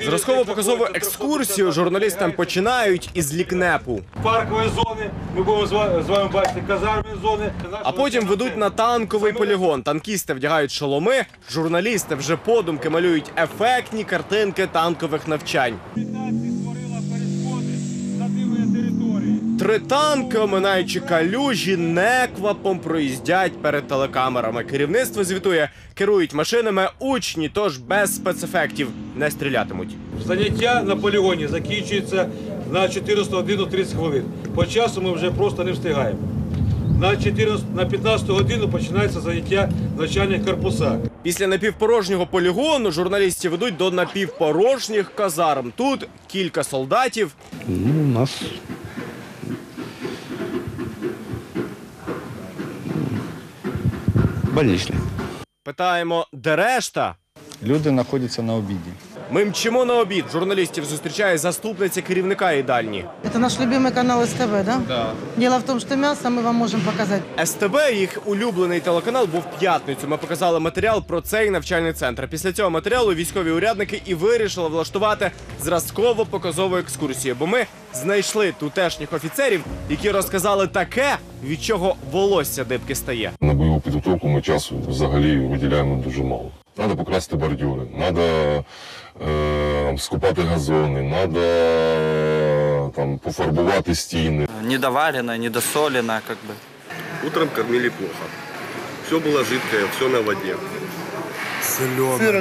Зразково-показову екскурсію журналістам починають із лікнепу, паркової зони. Ми будемо з вами бачити казарми зони. а потім ведуть на танковий полігон. Танкісти вдягають шоломи, журналісти вже подумки малюють ефектні картинки танкових навчань. Три танки, оминаючи калюжі, неквапом проїздять перед телекамерами. Керівництво звітує, керують машинами учні, тож без спецефектів не стрілятимуть. Заняття на полігоні закінчується на 14 годину 30 хвилин. По часу ми вже просто не встигаємо. На 14, на 15 годину починається заняття в навчальних корпусах. Після напівпорожнього полігону журналістів ведуть до напівпорожніх казарм. Тут кілька солдатів, Ну, у нас больничный. Питаємо, де решта? Люди знаходяться на обіді. Ми мчимо на обід. Журналістів зустрічає заступниця керівника їдальні. Это наш любимый канал СТВ, да? Да. Дело в том, что мясо мы вам можем показать. СТБ, їх улюблений телеканал, був в п'ятницю. Ми показали матеріал про цей навчальний центр. Після цього матеріалу військові урядники і вирішили влаштувати зразково-показову екскурсію. Бо ми знайшли тутешніх офіцерів, які розказали таке, від чого волосся дибки стає. На бойову підготовку ми часу взагалі виділяємо дуже мало. Треба покрасти бордюри, треба е, скупати газони, треба там пофарбувати стіни. недоварено, недосолено, как бы. Утром кормили плохо. Все было жидкое, все на воде.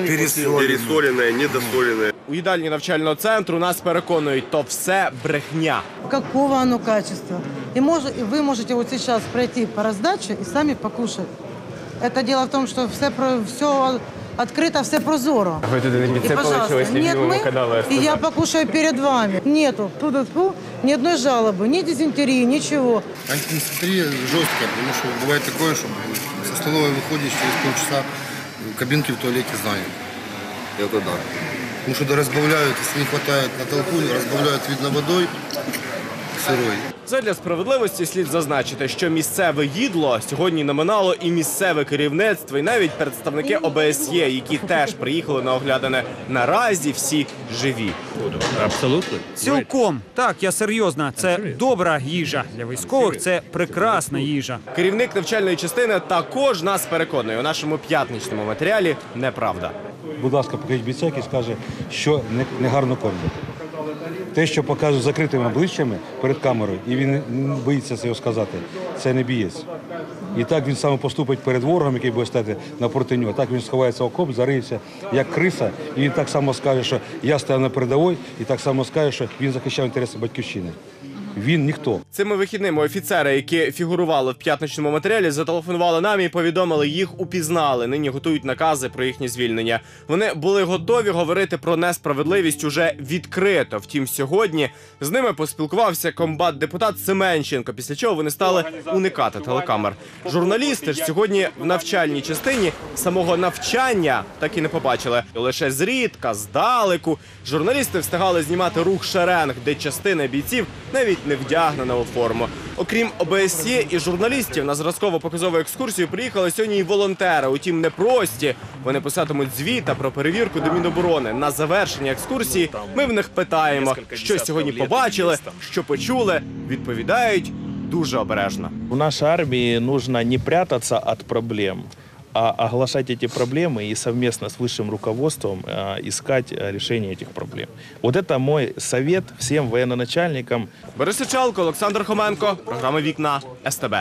Пересоленное, недосоленное. У їдальні навчального центру нас переконують, то все брехня. Какого оно качества? И, мож- и вы можете вот сейчас пройти по раздаче и сами покушать. Это дело в том, что все, про, все открыто, все прозоро. Ви туди не И, пожалуйста, нет, мы, и я покушаю перед вами. Нету туда тьфу, ни одной жалобы, ни дизентерии, ничего. Антидисциплина жесткая, потому что бывает такое, что со столовой выходишь через полчаса, кабинки в туалете знаю. Это да. Потому что разбавляют, если не хватает на толпу, разбавляют, видно, водой сырой. Задля справедливості слід зазначити, що місцеве їдло сьогодні номинало і місцеве керівництво, і навіть представники ОБСЄ, які теж приїхали на оглядане. Наразі всі живі. Абсолютно Цілком так, я серйозно. Це добра їжа для військових. Це прекрасна їжа. Керівник навчальної частини також нас переконує у нашому п'ятничному матеріалі. Неправда. Будь ласка, покажіть бійця, який скаже, що не- негарно кормять. Те, що показує закритими обличчями перед камерою, і він боїться цього сказати, це не бієць. І так він саме поступить перед ворогом, який буде стати напроти нього. Так він сховається окоп, зариється як криса, і він так само скаже, що я став на передовій, і так само скаже, що він захищав інтереси батьківщини. Він ніхто. Цими вихідними офіцери, які фігурували в п'ятничному матеріалі, зателефонували нам і повідомили, їх упізнали. Нині готують накази про їхнє звільнення. Вони були готові говорити про несправедливість уже відкрито. Втім, сьогодні з ними поспілкувався комбат-депутат Семенченко. Після чого вони стали уникати телекамер. Журналісти ж сьогодні в навчальній частині самого навчання так і не побачили. Лише зрідка, здалеку. Журналісти встигали знімати рух шеренг, де частина бійців навіть не вдягнена у форму. Окрім ОБСЄ і журналістів на зразково-показову екскурсію приїхали сьогодні і волонтери. Утім, не прості. Вони писатимуть звіта про перевірку до Міноборони. На завершення екскурсії ми в них питаємо, що сьогодні побачили, що почули. Відповідають дуже обережно. У нашей армии нужно не прятаться от проблем, оглашать эти проблемы и совместно с высшим руководством э, искать э, решение этих проблем. Вот это мой совет всем военноначальникам, Борис Сичалко, Олександр Хоменко, програма Вікна СТБ.